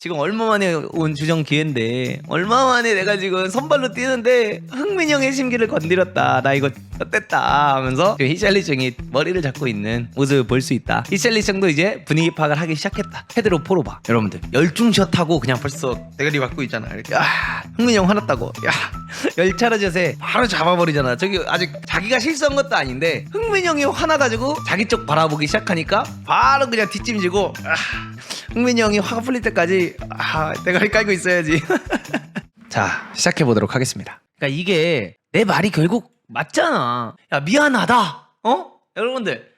지금 얼마 만에 온 주정 기회인데 얼마 만에 내가 지금 선발로 뛰는데 흥민 형의 심기를 건드렸다. 나 이거 어땠다 하면서 지금 히샬리청이 머리를 잡고 있는 모습을 볼 수 있다. 히샬리청도 이제 분위기 파악을 하기 시작했다. 헤드로 포로바 여러분들 열중샷하고 그냥 벌써 대가리 받고 있잖아. 이렇게 야 흥민 형 화났다고. 야 열차라젓에 바로 잡아버리잖아. 저기 아직 자기가 실수한 것도 아닌데 흥민 형이 화나가지고 자기 쪽 바라보기 시작하니까 바로 그냥 뒷짐지고 아, 흥민이 형이 화가 풀릴 때까지 아 대가리 깔고 있어야지. 자 시작해 보도록 하겠습니다. 그러니까 이게 내 말이 결국 맞잖아. 야 미안하다. 어? 여러분들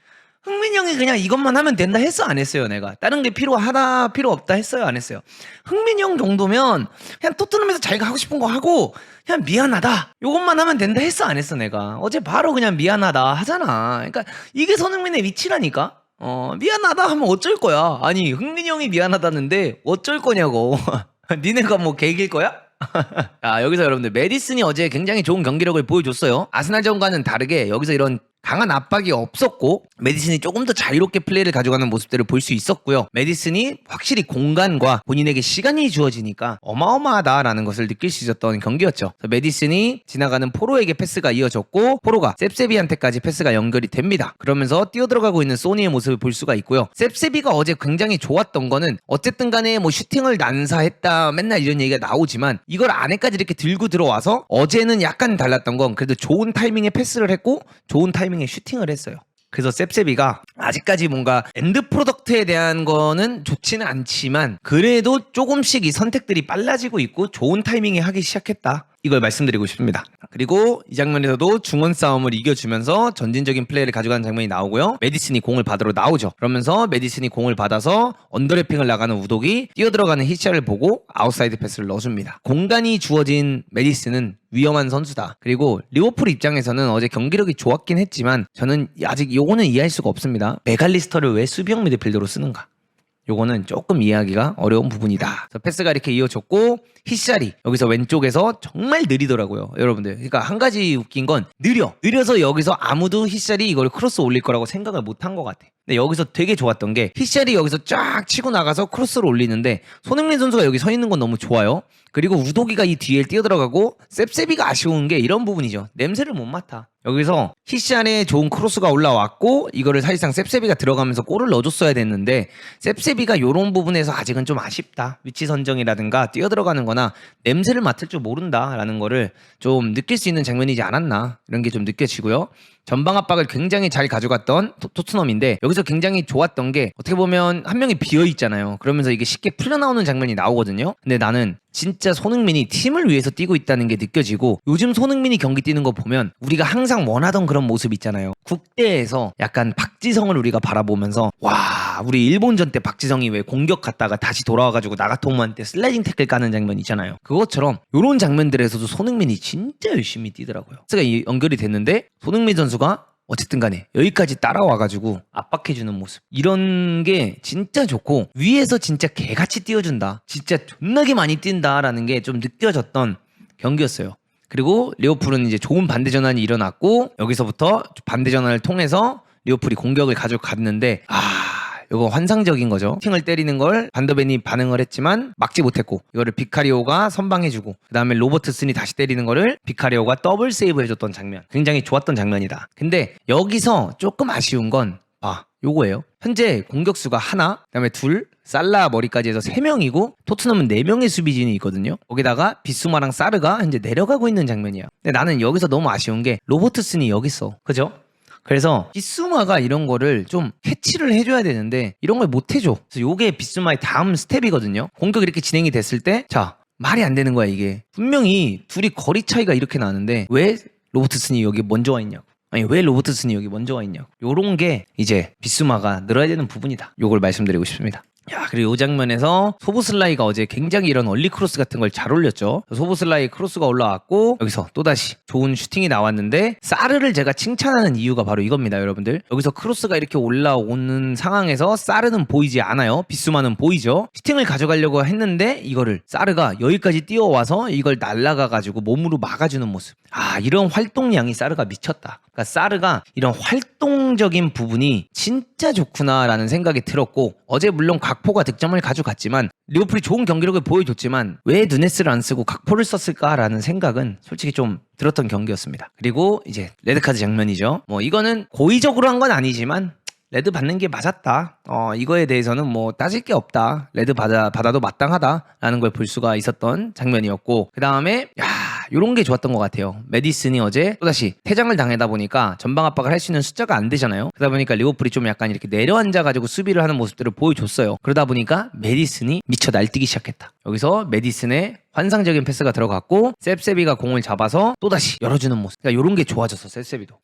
흥민이 형이 그냥 이것만 하면 된다 했어? 안 했어요 내가? 다른 게 필요하다 필요 없다 했어요? 안 했어요? 흥민이 형 정도면 그냥 토트넘에서 자기가 하고 싶은 거 하고 그냥 미안하다. 요것만 하면 된다 했어? 안 했어 내가? 어제 바로 그냥 미안하다 하잖아. 그러니까 이게 손흥민의 위치라니까 어 미안하다 하면 어쩔 거야. 아니 흥민이 형이 미안하다는데 어쩔 거냐고. 니네가 뭐 개길 거야? 아 여기서 여러분들 메디슨이 어제 굉장히 좋은 경기력을 보여줬어요. 아스날전과는 다르게 여기서 이런 강한 압박이 없었고 메디슨이 조금 더 자유롭게 플레이를 가져가는 모습들을 볼 수 있었고요. 메디슨이 확실히 공간과 본인에게 시간이 주어지니까 어마어마하다라는 것을 느낄 수 있었던 경기였죠. 메디슨이 지나가는 포로에게 패스가 이어졌고 포로가 셉세비한테까지 패스가 연결이 됩니다. 그러면서 뛰어들어가고 있는 소니의 모습을 볼 수가 있고요. 셉세비가 어제 굉장히 좋았던 거는 어쨌든 간에 뭐 슈팅을 난사했다 맨날 이런 얘기가 나오지만 이걸 안에까지 이렇게 들고 들어와서 어제는 약간 달랐던 건 그래도 좋은 타이밍에 패스를 했고 좋은 타이밍 에 슈팅을 했어요 그래서 셉셉이가 아직까지 뭔가 엔드 프로덕트에 대한 거는 좋지는 않지만 그래도 조금씩 이 선택들이 빨라지고 있고 좋은 타이밍에 하기 시작했다. 이걸 말씀드리고 싶습니다. 그리고 이 장면에서도 중원 싸움을 이겨주면서 전진적인 플레이를 가져가는 장면이 나오고요. 메디슨이 공을 받으러 나오죠. 그러면서 메디슨이 공을 받아서 언더래핑을 나가는 우독이 뛰어들어가는 히샤를 보고 아웃사이드 패스를 넣어줍니다. 공간이 주어진 메디슨은 위험한 선수다. 그리고 리버풀 입장에서는 어제 경기력이 좋았긴 했지만 저는 아직 요거는 이해할 수가 없습니다. 메갈리스터를 왜 수비형 미드필더로 쓰는가? 요거는 조금 이해하기가 어려운 부분이다. 그래서 패스가 이렇게 이어졌고 히샤리 여기서 왼쪽에서 정말 느리더라고요, 여러분들. 그러니까 한 가지 웃긴 건 느려. 느려서 여기서 아무도 히샤리 이걸 크로스 올릴 거라고 생각을 못 한 것 같아. 근데 여기서 되게 좋았던 게 히샤리 여기서 쫙 치고 나가서 크로스를 올리는데 손흥민 선수가 여기 서 있는 건 너무 좋아요. 그리고 우도기가 이 뒤에 뛰어들어가고 셉셉이가 아쉬운 게 이런 부분이죠. 냄새를 못 맡아. 여기서 히시안에 좋은 크로스가 올라왔고 이거를 사실상 셉셉이가 들어가면서 골을 넣어줬어야 됐는데 셉셉이가 이런 부분에서 아직은 좀 아쉽다 위치 선정이라든가 뛰어들어가는 거나 냄새를 맡을 줄 모른다라는 거를 좀 느낄 수 있는 장면이지 않았나 이런 게 좀 느껴지고요 전방 압박을 굉장히 잘 가져갔던 토, 토트넘인데 여기서 굉장히 좋았던 게 어떻게 보면 한 명이 비어 있잖아요. 그러면서 이게 쉽게 풀려나오는 장면이 나오거든요. 근데 나는 진짜 손흥민이 팀을 위해서 뛰고 있다는 게 느껴지고 요즘 손흥민이 경기 뛰는 거 보면 우리가 항상 원하던 그런 모습 있잖아요. 국대에서 약간 박지성을 우리가 바라보면서 와 우리 일본전 때 박지성이 왜 공격 갔다가 다시 돌아와가지고 나가토모한테 슬라이딩 태클 까는 장면 있잖아요. 그것처럼 요런 장면들에서도 손흥민이 진짜 열심히 뛰더라고요. 제가 이 연결이 됐는데 손흥민 선수가 어쨌든 간에 여기까지 따라와가지고 압박해주는 모습. 이런 게 진짜 좋고 위에서 진짜 개같이 뛰어준다. 진짜 존나게 많이 뛴다라는 게 좀 느껴졌던 경기였어요. 그리고 리오풀은 이제 좋은 반대 전환이 일어났고 여기서부터 반대 전환을 통해서 리오풀이 공격을 가져갔는데 아 이거 환상적인 거죠. 팅을 때리는 걸 반더벤이 반응을 했지만 막지 못했고 이거를 비카리오가 선방해주고 그 다음에 로버트슨이 다시 때리는 거를 비카리오가 더블 세이브 해줬던 장면 굉장히 좋았던 장면이다. 근데 여기서 조금 아쉬운 건 아, 요거예요. 현재 공격수가 하나, 그다음에 둘, 살라 머리까지 해서 세 명이고 토트넘은 네 명의 수비진이 있거든요. 거기다가 비수마랑 사르가 현재 내려가고 있는 장면이야. 근데 나는 여기서 너무 아쉬운 게 로버트슨이 여기 있어. 그죠? 그래서 비수마가 이런 거를 좀 캐치를 해줘야 되는데 이런 걸 못 해줘. 그래서 요게 비수마의 다음 스텝이거든요. 공격 이렇게 진행이 됐을 때 자 말이 안 되는 거야 이게. 분명히 둘이 거리 차이가 이렇게 나는데 왜 로버트슨이 여기 먼저 와 있냐고. 아니 왜 로버트슨이 여기 먼저 와 있냐고. 요런 게 이제 비수마가 늘어야 되는 부분이다. 요걸 말씀드리고 싶습니다. 야 그리고 이 장면에서 소보슬라이가 어제 굉장히 이런 얼리 크로스 같은 걸 잘 올렸죠. 소보슬라이 크로스가 올라왔고 여기서 또다시 좋은 슈팅이 나왔는데 사르를 제가 칭찬하는 이유가 바로 이겁니다, 여러분들. 여기서 크로스가 이렇게 올라오는 상황에서 사르는 보이지 않아요. 비수마는 보이죠. 슈팅을 가져가려고 했는데 이거를 사르가 여기까지 뛰어와서 이걸 날라가 가지고 몸으로 막아주는 모습. 아 이런 활동량이 사르가 미쳤다. 그러니까 사르가 이런 활동적인 부분이 진짜 좋구나라는 생각이 들었고 어제 물론 각포가 득점을 가져갔지만 리오풀이 좋은 경기력을 보여줬지만 왜 누네스를 안 쓰고 각포를 썼을까라는 생각은 솔직히 좀 들었던 경기였습니다. 그리고 이제 레드카드 장면이죠. 뭐 이거는 고의적으로 한 건 아니지만 레드 받는 게 맞았다. 어, 이거에 대해서는 뭐 따질 게 없다. 레드 받아, 받아도 마땅하다라는 걸 볼 수가 있었던 장면이었고, 그 다음에, 야, 요런 게 좋았던 것 같아요. 메디슨이 어제 또다시 퇴장을 당하다 보니까 전방 압박을 할 수 있는 숫자가 안 되잖아요. 그러다 보니까 리오풀이 좀 약간 이렇게 내려앉아 가지고 수비를 하는 모습들을 보여줬어요. 그러다 보니까 메디슨이 미쳐 날뛰기 시작했다. 여기서 메디슨의 환상적인 패스가 들어갔고 셉세비가 공을 잡아서 또다시 열어주는 모습. 그러니까 이런 게 좋아졌어.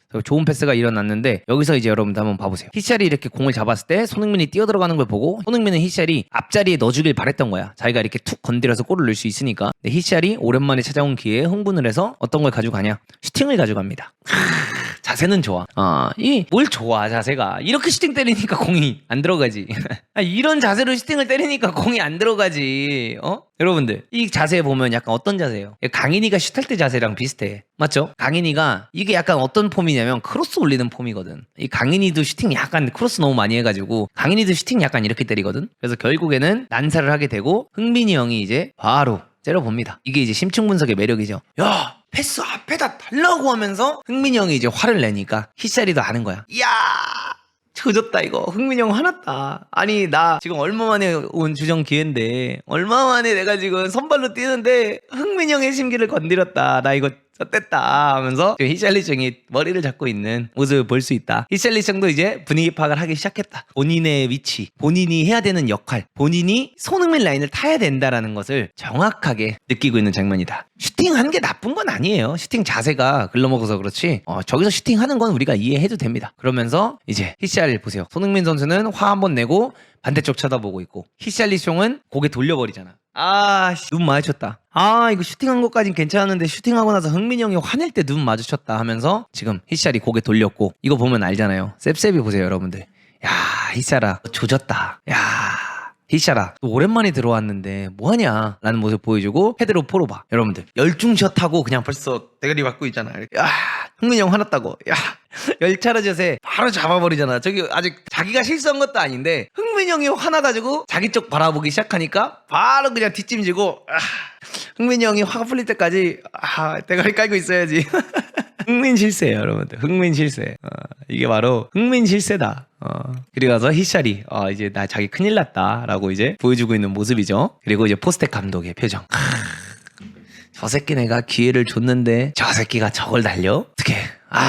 그래서 좋은 패스가 일어났는데 여기서 이제 여러분들 한번 봐보세요. 히샬이 이렇게 공을 잡았을 때 손흥민이 뛰어 들어가는 걸 보고 손흥민은 히샬이 앞자리에 넣어주길 바랬던 거야. 자기가 이렇게 툭 건드려서 골을 넣을 수 있으니까. 근데 히샬이 오랜만에 찾아온 기회에 흥분을 해서 어떤 걸 가져가냐? 슈팅을 가져갑니다. 자세는 좋아. 어, 이뭘 좋아 자세가 이렇게 슈팅 때리니까 공이 안 들어가지. 아, 이런 자세로 슈팅을 때리니까 공이 안 들어가지. 어? 여러분들 이 자세 보면 약간 어떤 자세예요? 강인이가 슛할 때 자세랑 비슷해. 맞죠? 강인이가 이게 약간 어떤 폼이냐면 크로스 올리는 폼이거든. 이 강인이도 슈팅 약간 크로스 너무 많이 해가지고 강인이도 슈팅 약간 이렇게 때리거든. 그래서 결국에는 난사를 하게 되고 흥민이 형이 이제 바로 째려봅니다. 이게 이제 심층 분석의 매력이죠. 야 패스 앞에다 달라고 하면서 흥민이 형이 이제 화를 내니까 히샬이도 아는 거야. 이야 조졌다 이거 흥민이 형 화났다 아니 나 지금 얼마 만에 온 주정 기회인데 얼마 만에 내가 지금 선발로 뛰는데 흥민이 형의 심기를 건드렸다 나 이거 졌댔다 하면서 히샬리청이 머리를 잡고 있는 모습을 볼 수 있다. 히샬리청도 이제 분위기 파악을 하기 시작했다. 본인의 위치 본인이 해야 되는 역할 본인이 손흥민 라인을 타야 된다라는 것을 정확하게 느끼고 있는 장면이다. 슈팅하는 게 나쁜 건 아니에요. 슈팅 자세가 글러먹어서 그렇지 어, 저기서 슈팅하는 건 우리가 이해해도 됩니다. 그러면서 이제 히샬 보세요. 손흥민 선수는 화 한번 내고 반대쪽 쳐다보고 있고 히샬리숑은 고개 돌려버리잖아 아, 씨, 눈 마주쳤다. 아, 이거 슈팅한 것까진 괜찮았는데 슈팅하고 나서 흥민이 형이 화낼 때 눈 마주쳤다 하면서 지금 히샬이 고개 돌렸고 이거 보면 알잖아요. 셉셉이 보세요, 여러분들. 야, 히샬아, 조졌다. 야, 히샬아, 너 오랜만에 들어왔는데 뭐하냐? 라는 모습 보여주고 헤드로 포로봐. 여러분들, 열중샷 하고 그냥 벌써 대가리 받고 있잖아. 야, 흥민이 형 화났다고. 야, 열차로 젖에 바로 잡아버리잖아. 저기 아직 자기가 실수한 것도 아닌데 흥민이 형이 화나가지고 자기 쪽 바라보기 시작하니까 바로 그냥 뒷짐지고 아, 흥민이 형이 화가 풀릴 때까지 아, 대가리 깔고 있어야지. 흥민 실세예요, 여러분들. 흥민 실세. 어, 이게 바로 흥민 실세다. 어, 그리고 나서 히샬이 어, 이제 나 자기 큰일 났다라고 이제 보여주고 있는 모습이죠. 그리고 이제 포스텍 감독의 표정. 저 새끼 내가 기회를 줬는데 저 새끼가 저걸 날려? 어떻게? 아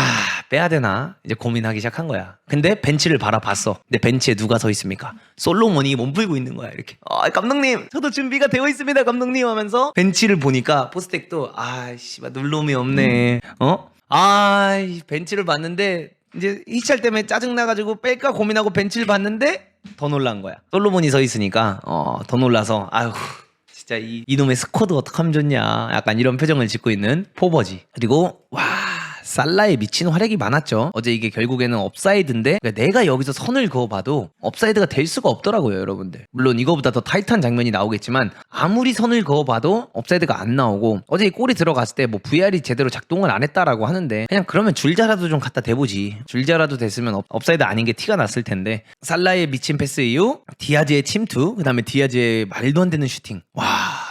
빼야 되나? 이제 고민하기 시작한 거야. 근데 벤치를 바라봤어. 근데 ben치에 누가 서 있습니까? 솔로몬이 몸 풀고 있는 거야 이렇게. 아 감독님 저도 준비가 되어 있습니다 감독님 하면서 벤치를 보니까 포스텍도 아 씨발 눌놈이 없네. 어? 아이 벤치를 봤는데 이제 히찰 때문에 짜증 나가지고 뺄까 고민하고 벤치를 봤는데 더 놀란 거야. 솔로몬이 서 있으니까 어 더 놀라서 아휴. 진짜 이 이놈의 스쿼드 어떡하면 좋냐. 약간 이런 표정을 짓고 있는 포버지. 그리고 와 살라의 미친 활약이 많았죠. 어제 이게 결국에는 업사이드인데 그러니까 내가 여기서 선을 그어봐도 업사이드가 될 수가 없더라고요 여러분들. 물론 이거보다 더 타이트한 장면이 나오겠지만 아무리 선을 그어봐도 업사이드가 안 나오고 어제 이 골이 들어갔을 때 뭐 VR이 제대로 작동을 안 했다라고 하는데 그냥 그러면 줄자라도 좀 갖다 대보지. 줄자라도 됐으면 업, 업사이드 아닌 게 티가 났을 텐데. 살라의 미친 패스 이후 디아즈의 침투 그 다음에 디아즈의 말도 안 되는 슈팅. 와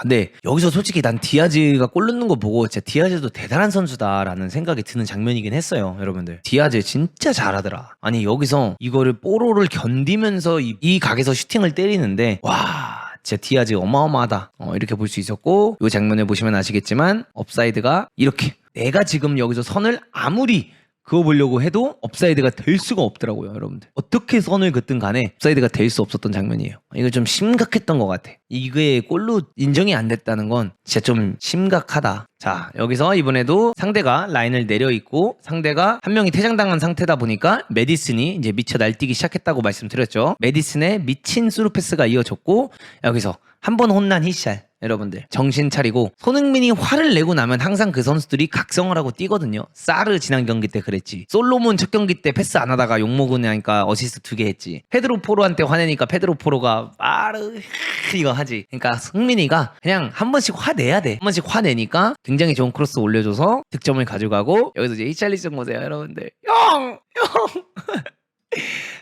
네. 여기서 솔직히 난 디아즈가 골 넣는 거 보고 진짜 디아즈도 대단한 선수다라는 생각이 드는 장면이긴 했어요, 여러분들. 디아즈 진짜 잘하더라. 아니 여기서 이거를 뽀로를 견디면서 이, 이 각에서 슈팅을 때리는데 와. 진짜 디아즈 어마어마하다. 어, 이렇게 볼 수 있었고 이 장면을 보시면 아시겠지만 업사이드가 이렇게 내가 지금 여기서 선을 아무리 그어보려고 해도 업사이드가 될 수가 없더라고요, 여러분들. 어떻게 선을 긋든 간에 업사이드가 될 수 없었던 장면이에요. 이거 좀 심각했던 것 같아. 이게 골로 인정이 안 됐다는 건 진짜 좀 심각하다. 자, 여기서 이번에도 상대가 라인을 내려 있고 상대가 한 명이 퇴장당한 상태다 보니까 메디슨이 이제 미쳐 날뛰기 시작했다고 말씀드렸죠. 메디슨의 미친 스루 패스가 이어졌고 여기서 한 번 혼난 히샬 여러분들 정신 차리고 손흥민이 화를 내고 나면 항상 그 선수들이 각성을 하고 뛰거든요. 사르 지난 경기 때 그랬지. 솔로몬 첫 경기 때 패스 안 하다가 욕 먹으니까 어시스트 두 개 했지. 페드로 포로한테 화내니까 페드로 포로가 빠르 이거 하지. 그러니까 승민이가 그냥 한 번씩 화내야 돼. 한 번씩 화내니까 굉장히 좋은 크로스 올려줘서 득점을 가져가고 여기서 이제 히샬리슨 보세요 여러분들. 형! 형!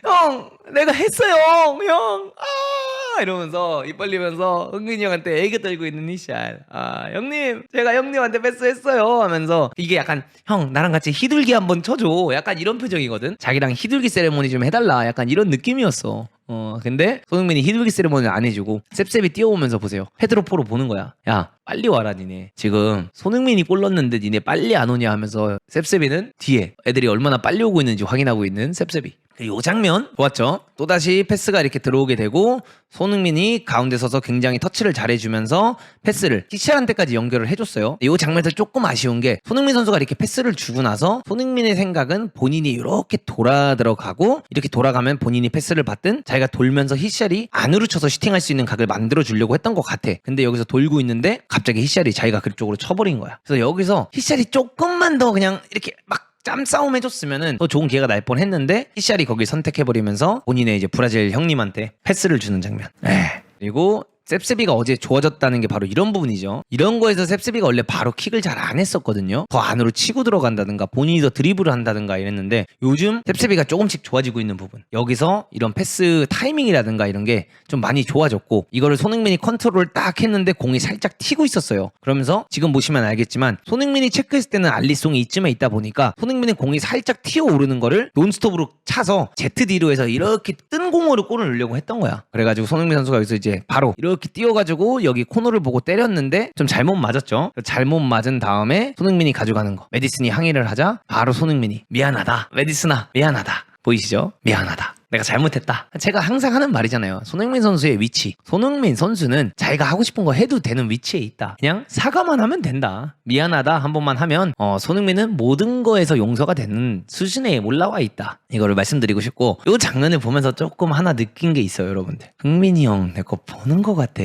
형 내가 했어요 형 아, 이러면서 입 벌리면서 흥민이 형한테 애교 떨고 있는 이샬 아 형님 제가 형님한테 패스했어요 하면서 이게 약간 형 나랑 같이 히둘기 한번 쳐줘. 약간 이런 표정이거든. 자기랑 히둘기 세레모니 좀 해달라. 약간 이런 느낌이었어. 어 근데 손흥민이 히둘기 세레모니를 안 해주고 셉셉이 뛰어오면서 보세요. 헤드로포로 보는 거야. 야 빨리 와라 니네. 지금 손흥민이 골 넣었는데 니네 빨리 안 오냐 하면서 셉셉이는 뒤에 애들이 얼마나 빨리 오고 있는지 확인하고 있는 셉셉이 이 장면 좋았죠? 또다시 패스가 이렇게 들어오게 되고 손흥민이 가운데 서서 굉장히 터치를 잘해주면서 패스를 히샬한테까지 연결을 해줬어요. 이 장면에서 조금 아쉬운 게 손흥민 선수가 이렇게 패스를 주고 나서 손흥민의 생각은 본인이 이렇게 돌아 들어가고 이렇게 돌아가면 본인이 패스를 받든 자기가 돌면서 히샬이 안으로 쳐서 슈팅할 수 있는 각을 만들어 주려고 했던 것 같아. 근데 여기서 돌고 있는데 갑자기 히샬이 자기가 그쪽으로 쳐버린 거야. 그래서 여기서 히샬이 조금만 더 그냥 이렇게 막 짬싸움 해줬으면은 더 좋은 기회가 날 뻔했는데 히샬이 거기 선택해버리면서 본인의 이제 브라질 형님한테 패스를 주는 장면. 에 그리고 셉셉이가 어제 좋아졌다는 게 바로 이런 부분이죠. 이런 거에서 셉셉이가 원래 바로 킥을 잘 안 했었거든요. 더 안으로 치고 들어간다든가 본인이 더 드리블을 한다든가 이랬는데 요즘 셉셉이가 조금씩 좋아지고 있는 부분. 여기서 이런 패스 타이밍이라든가 이런 게 좀 많이 좋아졌고 이거를 손흥민이 컨트롤을 딱 했는데 공이 살짝 튀고 있었어요. 그러면서 지금 보시면 알겠지만 손흥민이 체크했을 때는 알리송이 이쯤에 있다 보니까 손흥민의 공이 살짝 튀어 오르는 거를 논스톱으로 차서 ZD로 해서 이렇게 뜬 공으로 골을 넣으려고 했던 거야. 그래가지고 손흥민 선수가 여기서 이제 바로 이렇게 뛰어가지고 여기 코너를 보고 때렸는데 좀 잘못 맞았죠. 잘못 맞은 다음에 손흥민이 가져가는 거. 메디슨이 항의를 하자 바로 손흥민이 미안하다. 메디슨아 미안하다. 보이시죠? 미안하다. 내가 잘못했다. 제가 항상 하는 말이잖아요. 손흥민 선수의 위치. 손흥민 선수는 자기가 하고 싶은 거 해도 되는 위치에 있다. 그냥 사과만 하면 된다. 미안하다 한 번만 하면 어, 손흥민은 모든 거에서 용서가 되는 수준에 올라와 있다. 이거를 말씀드리고 싶고 이 장면을 보면서 조금 하나 느낀 게 있어요, 여러분들. 흥민이 형 내 거 보는 거 같아.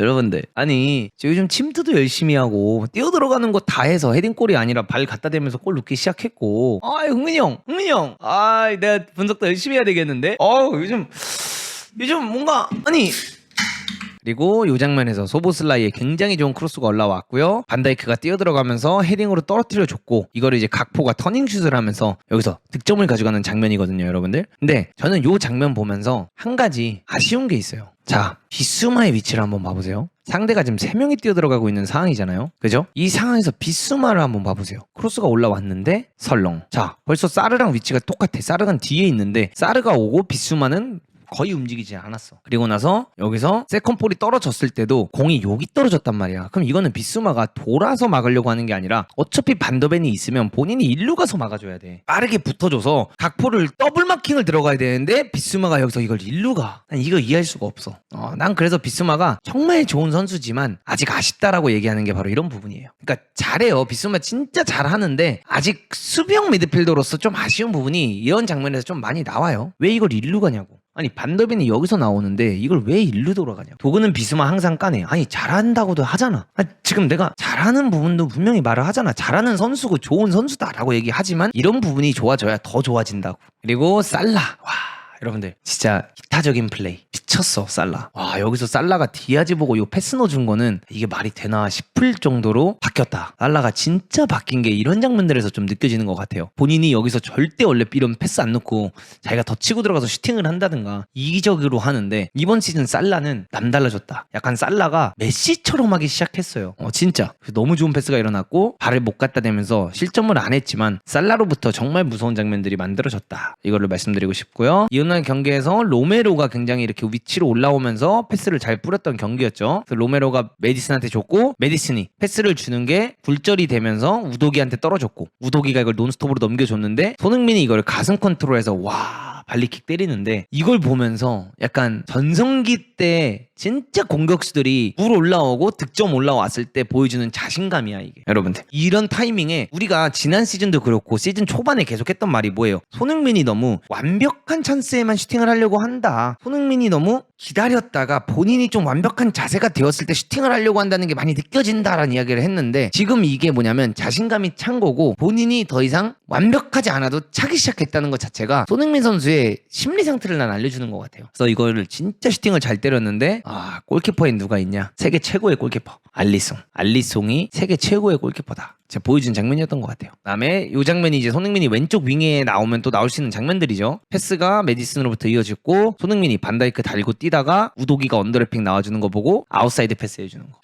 여러분들 아니 저 요즘 침투도 열심히 하고 뛰어 들어가는 거 다 해서 헤딩골이 아니라 발 갖다 대면서 골 넣기 시작했고 아 흥민이 형 흥민이 형아 내가 분석도 열심히 해야 되겠는데 어 요즘 요즘 뭔가 아니 그리고 이 장면에서 소보슬라이의 굉장히 좋은 크로스가 올라왔고요. 반다이크가 뛰어들어가면서 헤딩으로 떨어뜨려 줬고 이거를 이제 각포가 터닝슛을 하면서 여기서 득점을 가져가는 장면이거든요, 여러분들. 근데 저는 이 장면 보면서 한 가지 아쉬운 게 있어요. 자, 비수마의 위치를 한번 봐보세요. 상대가 지금 3명이 뛰어들어가고 있는 상황이잖아요. 그죠? 이 상황에서 비수마를 한번 봐보세요. 크로스가 올라왔는데 설렁. 자, 벌써 사르랑 위치가 똑같아. 사르가 뒤에 있는데 사르가 오고 비수마는 거의 움직이지 않았어. 그리고 나서 여기서 세컨볼이 떨어졌을 때도 공이 여기 떨어졌단 말이야. 그럼 이거는 비스마가 돌아서 막으려고 하는 게 아니라 어차피 반더벤이 있으면 본인이 일루 가서 막아줘야 돼. 빠르게 붙어줘서 각포를 더블 마킹을 들어가야 되는데 비스마가 여기서 이걸 일루 가. 난 이거 이해할 수가 없어. 어, 난 그래서 비스마가 정말 좋은 선수지만 아직 아쉽다라고 얘기하는 게 바로 이런 부분이에요. 그러니까 잘해요. 비스마 진짜 잘하는데 아직 수비형 미드필더로서 좀 아쉬운 부분이 이런 장면에서 좀 많이 나와요. 왜 이걸 일루 가냐고. 아니 반더벤이 여기서 나오는데 이걸 왜 일로 돌아가냐 도구는 비스마 항상 까네 아니 잘한다고도 하잖아. 아니, 지금 내가 잘하는 부분도 분명히 말을 하잖아. 잘하는 선수고 좋은 선수다 라고 얘기하지만 이런 부분이 좋아져야 더 좋아진다고. 그리고 살라. 와 여러분들. 진짜 기타적인 플레이 미쳤어 살라. 와 여기서 살라가 디아지 보고 요 패스 넣어준 거는 이게 말이 되나 싶을 정도로 바뀌었다. 살라가 진짜 바뀐 게 이런 장면들에서 좀 느껴지는 것 같아요. 본인이 여기서 절대 원래 이런 패스 안 넣고 자기가 더 치고 들어가서 슈팅을 한다든가 이기적으로 하는데 이번 시즌 살라는 남달라졌다. 약간 살라가 메시처럼 하기 시작했어요. 어 진짜. 너무 좋은 패스가 일어났고 발을 못 갖다 대면서 실점을 안 했지만 살라로부터 정말 무서운 장면들이 만들어졌다. 이거를 말씀드리고 싶고요. 이날 경기에서 로메로가 굉장히 이렇게 위 치로 올라오면서 패스를 잘 뿌렸던 경기였죠. 로메로가 메디슨한테 줬고 메디슨이 패스를 주는 게 굴절이 되면서 우도기한테 떨어졌고 우도기가 이걸 논스톱으로 넘겨줬는데 손흥민이 이걸 가슴 컨트롤해서 와 발리킥 때리는데 이걸 보면서 약간 전성기 때 진짜 공격수들이 물 올라오고 득점 올라왔을 때 보여주는 자신감이야 이게. 여러분들. 이런 타이밍에 우리가 지난 시즌도 그렇고 시즌 초반에 계속했던 말이 뭐예요? 손흥민이 너무 완벽한 찬스에만 슈팅을 하려고 한다. 손흥민이 너무 기다렸다가 본인이 좀 완벽한 자세가 되었을 때 슈팅을 하려고 한다는 게 많이 느껴진다라는 이야기를 했는데 지금 이게 뭐냐면 자신감이 찬 거고 본인이 더 이상 완벽하지 않아도 차기 시작했다는 것 자체가 손흥민 선수의 심리 상태를 난 알려주는 것 같아요. 그래서 이거를 진짜 슈팅을 잘 때렸는데 아 골키퍼에 누가 있냐? 세계 최고의 골키퍼. 알리송. 알리송이 세계 최고의 골키퍼다. 제가 보여준 장면이었던 것 같아요. 그다음에 이 장면이 이제 손흥민이 왼쪽 윙에 나오면 또 나올 수 있는 장면들이죠. 패스가 메디슨으로부터 이어졌고 손흥민이 반다이크 달고 뛰다가 우도기가 언더래핑 나와주는 거 보고 아웃사이드 패스 해주는 거.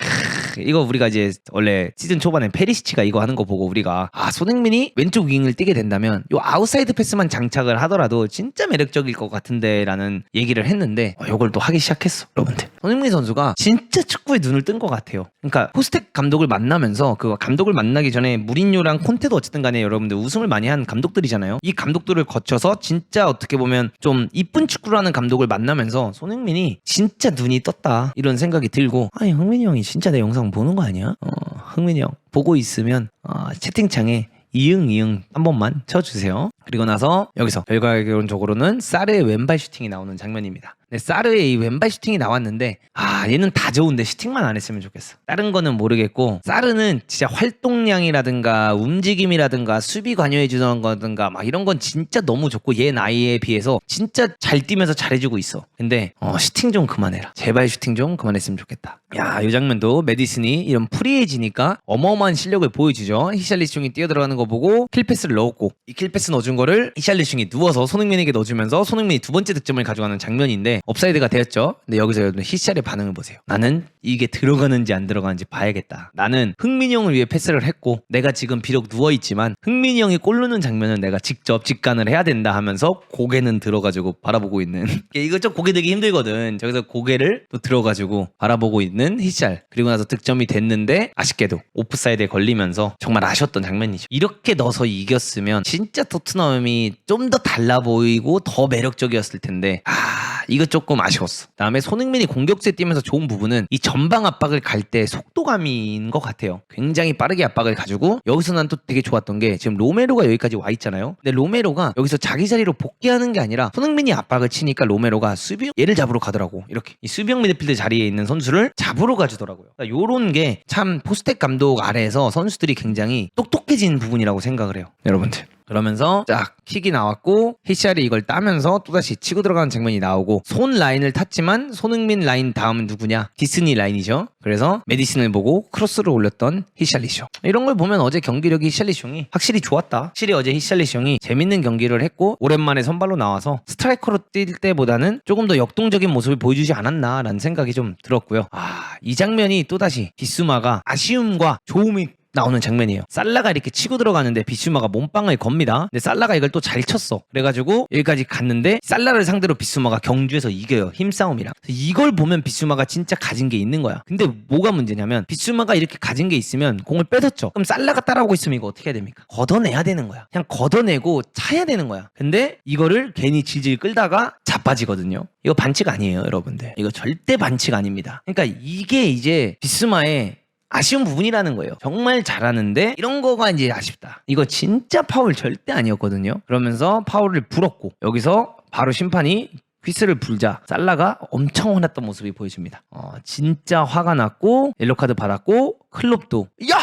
크으, 이거 우리가 이제 원래 시즌 초반에 페리시치가 이거 하는 거 보고 우리가 아 손흥민이 왼쪽 윙을 뛰게 된다면 요 아웃사이드 패스만 장착을 하더라도 진짜 매력적일 것 같은데라는 얘기를 했는데 어, 이걸 또 하기 시작했어 여러분들. 손흥민 선수가 진짜 축구에 눈을 뜬 것 같아요. 그러니까 포스텍 감독을 만나면서 그 감독을 만나기 전에 무린요랑 콘테도 어쨌든 간에 여러분들 우승을 많이 한 감독들이잖아요. 이 감독들을 거쳐서 진짜 어떻게 보면 좀 이쁜 축구를 하는 감독을 만나면서 손흥민이 진짜 눈이 떴다 이런 생각이 들고 아니 흥민이 형이 진짜 내 영상 보는 거 아니야? 어, 흥민이 형 보고 있으면 어, 채팅창에 이응 이응 한 번만 쳐주세요. 그리고 나서 여기서 결과론적으로는 사르의 왼발 슈팅이 나오는 장면입니다. 네, 사르의 이 왼발 슈팅이 나왔는데 아 얘는 다 좋은데 슈팅만 안 했으면 좋겠어. 다른 거는 모르겠고 사르는 진짜 활동량이라든가 움직임이라든가 수비 관여해 주는 거든가 막 이런 건 진짜 너무 좋고 얘 나이에 비해서 진짜 잘 뛰면서 잘해주고 있어. 근데 어, 슈팅 좀 그만해라. 제발 슈팅 좀 그만했으면 좋겠다. 야, 이 장면도 메디슨이 이런 프리해지니까 어마어마한 실력을 보여주죠. 히샬리숑이 뛰어들어가는 거 보고 킬패스를 넣었고 이 킬패스 넣어준 거를 히샬리숑이 누워서 손흥민에게 넣어주면서 손흥민이 두 번째 득점을 가져가는 장면인데 업사이드가 되었죠. 근데 여기서 여러분 히샬의 반응을 보세요. 나는 이게 들어가는지 안 들어가는지 봐야겠다. 나는 흥민이 형을 위해 패스를 했고 내가 지금 비록 누워 있지만 흥민이 형이 골 넣는 장면은 내가 직접 직관을 해야 된다 하면서 고개는 들어가지고 바라보고 있는 이거 좀 고개 들기 힘들거든. 저기서 고개를 또 들어가지고 바라보고 있는 히샬 그리고 나서 득점이 됐는데 아쉽게도 오프사이드에 걸리면서 정말 아쉬웠던 장면이죠. 이렇게 넣어서 이겼으면 진짜 토트넘이 좀 더 달라 보이고 더 매력적이었을 텐데 아 이거 조금 아쉬웠어. 다음에 손흥민이 공격수에 뛰면서 좋은 부분은 이 전방 압박을 갈 때 속도감인 것 같아요. 굉장히 빠르게 압박을 가지고 여기서 난 또 되게 좋았던 게 지금 로메로가 여기까지 와 있잖아요. 근데 로메로가 여기서 자기 자리로 복귀하는 게 아니라 손흥민이 압박을 치니까 로메로가 수비 얘를 잡으러 가더라고. 이렇게 이 수비형 미드필드 자리에 있는 선수를 잡으러 가주더라고요. 그러니까 요런 게 참 포스텍 감독 아래에서 선수들이 굉장히 똑똑해진 부분이라고 생각을 해요. 여러분들. 그러면서 쫙 킥이 나왔고 히샬이 이걸 따면서 또다시 치고 들어가는 장면이 나오고 손 라인을 탔지만 손흥민 라인 다음은 누구냐? 디스니 라인이죠. 그래서 메디슨을 보고 크로스를 올렸던 히샬리쇼. 이런 걸 보면 어제 경기력이 히샬리쇼이 확실히 좋았다. 확실히 어제 히샬리쇼이 재밌는 경기를 했고 오랜만에 선발로 나와서 스트라이커로 뛸 때보다는 조금 더 역동적인 모습을 보여주지 않았나라는 생각이 좀 들었고요. 아 이 장면이 또다시 비수마가 아쉬움과 좋음이 나오는 장면이에요. 살라가 이렇게 치고 들어가는데 비스마가 몸빵을 겁니다. 근데 살라가 이걸 또 잘 쳤어. 그래가지고 여기까지 갔는데 살라를 상대로 비스마가 경주에서 이겨요. 힘싸움이랑. 이걸 보면 비스마가 진짜 가진 게 있는 거야. 근데 뭐가 문제냐면 비스마가 이렇게 가진 게 있으면 공을 뺏었죠. 그럼 살라가 따라오고 있으면 이거 어떻게 해야 됩니까? 걷어내야 되는 거야. 그냥 걷어내고 차야 되는 거야. 근데 이거를 괜히 질질 끌다가 자빠지거든요. 이거 반칙 아니에요, 여러분들. 이거 절대 반칙 아닙니다. 그러니까 이게 이제 비스마의 아쉬운 부분이라는 거예요. 정말 잘하는데 이런 거가 이제 아쉽다. 이거 진짜 파울 절대 아니었거든요. 그러면서 파울을 불었고 여기서 바로 심판이 휘슬을 불자 살라가 엄청 화났던 모습이 보여집니다. 어, 진짜 화가 났고 옐로카드 받았고 클롭도 야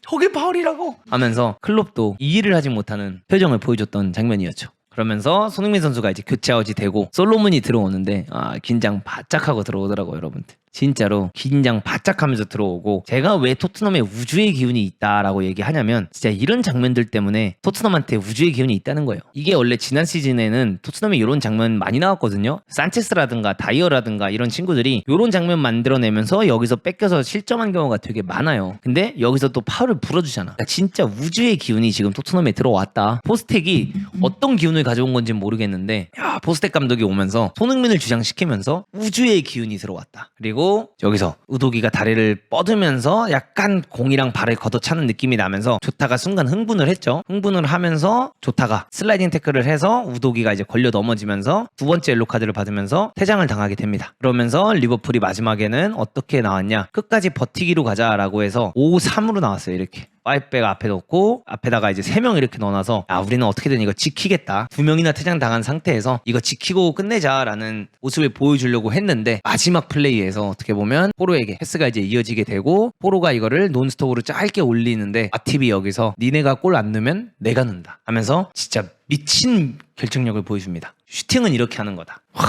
저게 파울이라고 하면서 클롭도 이해를 하지 못하는 표정을 보여줬던 장면이었죠. 그러면서 손흥민 선수가 이제 교체 아웃이 되고 솔로몬이 들어오는데 아 긴장 바짝 하고 들어오더라고요 여러분들 진짜로 긴장 바짝 하면서 들어오고 제가 왜 토트넘에 우주의 기운이 있다라고 얘기하냐면 진짜 이런 장면들 때문에 토트넘한테 우주의 기운이 있다는 거예요. 이게 원래 지난 시즌에는 토트넘에 이런 장면 많이 나왔거든요. 산체스라든가 다이어라든가 이런 친구들이 이런 장면 만들어내면서 여기서 뺏겨서 실점한 경우가 되게 많아요. 근데 여기서 또 파울을 불어주잖아. 그러니까 진짜 우주의 기운이 지금 토트넘에 들어왔다. 포스텍이 어떤 기운을 가져온 건지 모르겠는데 야 포스텍 감독이 오면서 손흥민을 주장시키면서 우주의 기운이 들어왔다. 그리고 여기서 우도기가 다리를 뻗으면서 약간 공이랑 발을 걷어차는 느낌이 나면서 조타가 순간 흥분을 했죠. 흥분을 하면서 조타가 슬라이딩 태클을 해서 우도기가 이제 걸려 넘어지면서 두 번째 옐로 카드를 받으면서 퇴장을 당하게 됩니다. 그러면서 리버풀이 마지막에는 어떻게 나왔냐? 끝까지 버티기로 가자라고 해서 5-3으로 나왔어요 이렇게 파이백 앞에 놓고 앞에다가 이제 세 명 이렇게 넣어놔서 아 우리는 어떻게든 이거 지키겠다 두 명이나 퇴장 당한 상태에서 이거 지키고 끝내자라는 모습을 보여주려고 했는데 마지막 플레이에서 어떻게 보면 포로에게 패스가 이제 이어지게 되고 포로가 이거를 논스톱으로 짧게 올리는데 아팁이 여기서 니네가 골 안 넣으면 내가 넣는다 하면서 진짜 미친 결정력을 보여줍니다. 슈팅은 이렇게 하는 거다. 와,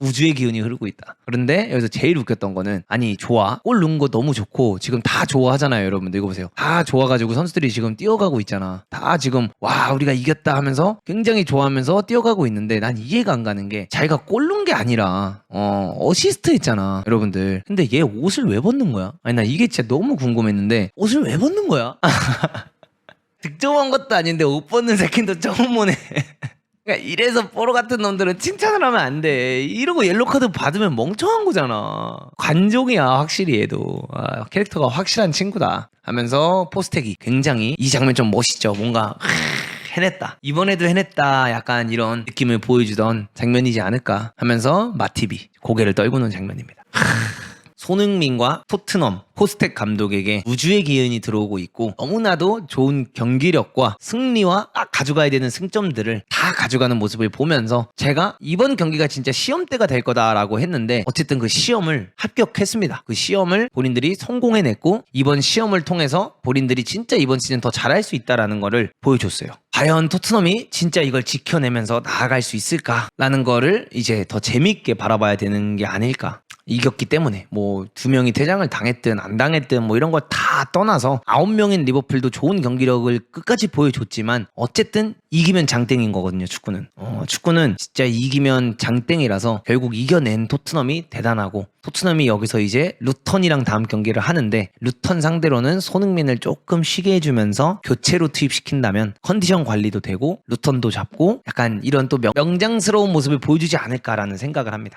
우주의 기운이 흐르고 있다. 그런데 여기서 제일 웃겼던 거는 아니 좋아. 골 넣은 거 너무 좋고 지금 다 좋아하잖아요 여러분들. 이거 보세요. 다 좋아가지고 선수들이 지금 뛰어가고 있잖아. 다 지금 와 우리가 이겼다 하면서 굉장히 좋아하면서 뛰어가고 있는데 난 이해가 안 가는 게 자기가 골 넣은 게 아니라 어 어시스트 했잖아 여러분들. 근데 얘 옷을 왜 벗는 거야? 아니 나 이게 진짜 너무 궁금했는데 옷을 왜 벗는 거야? 득점한 것도 아닌데 옷 벗는 새끼도 처음 보네 그러니까 이래서 뽀로 같은 놈들은 칭찬을 하면 안 돼. 이러고 옐로 카드 받으면 멍청한 거잖아. 관종이야 확실히 얘도. 아, 캐릭터가 확실한 친구다. 하면서 포스텍이 굉장히 이 장면 좀 멋있죠. 뭔가 하, 해냈다. 이번에도 해냈다. 약간 이런 느낌을 보여주던 장면이지 않을까 하면서 마티비 고개를 떨구는 장면입니다. 손흥민과 토트넘 포스텍 감독에게 우주의 기운이 들어오고 있고 너무나도 좋은 경기력과 승리와 딱 가져가야 되는 승점들을 다 가져가는 모습을 보면서 제가 이번 경기가 진짜 시험대가 될 거다라고 했는데 어쨌든 그 시험을 합격했습니다. 그 시험을 본인들이 성공해냈고 이번 시험을 통해서 본인들이 진짜 이번 시즌 더 잘할 수 있다라는 거를 보여줬어요. 과연 토트넘이 진짜 이걸 지켜내면서 나아갈 수 있을까라는 거를 이제 더 재밌게 바라봐야 되는 게 아닐까. 이겼기 때문에 뭐 두 명이 퇴장을 당했든 안 당했든 뭐 이런 걸 다 떠나서 아홉 명인 리버풀도 좋은 경기력을 끝까지 보여줬지만 어쨌든 이기면 장땡인 거거든요 축구는. 어, 축구는 진짜 이기면 장땡이라서 결국 이겨낸 토트넘이 대단하고 토트넘이 여기서 이제 루턴이랑 다음 경기를 하는데 루턴 상대로는 손흥민을 조금 쉬게 해주면서 교체로 투입시킨다면 컨디션 관리도 되고 루턴도 잡고 약간 이런 또 명, 명장스러운 모습을 보여주지 않을까라는 생각을 합니다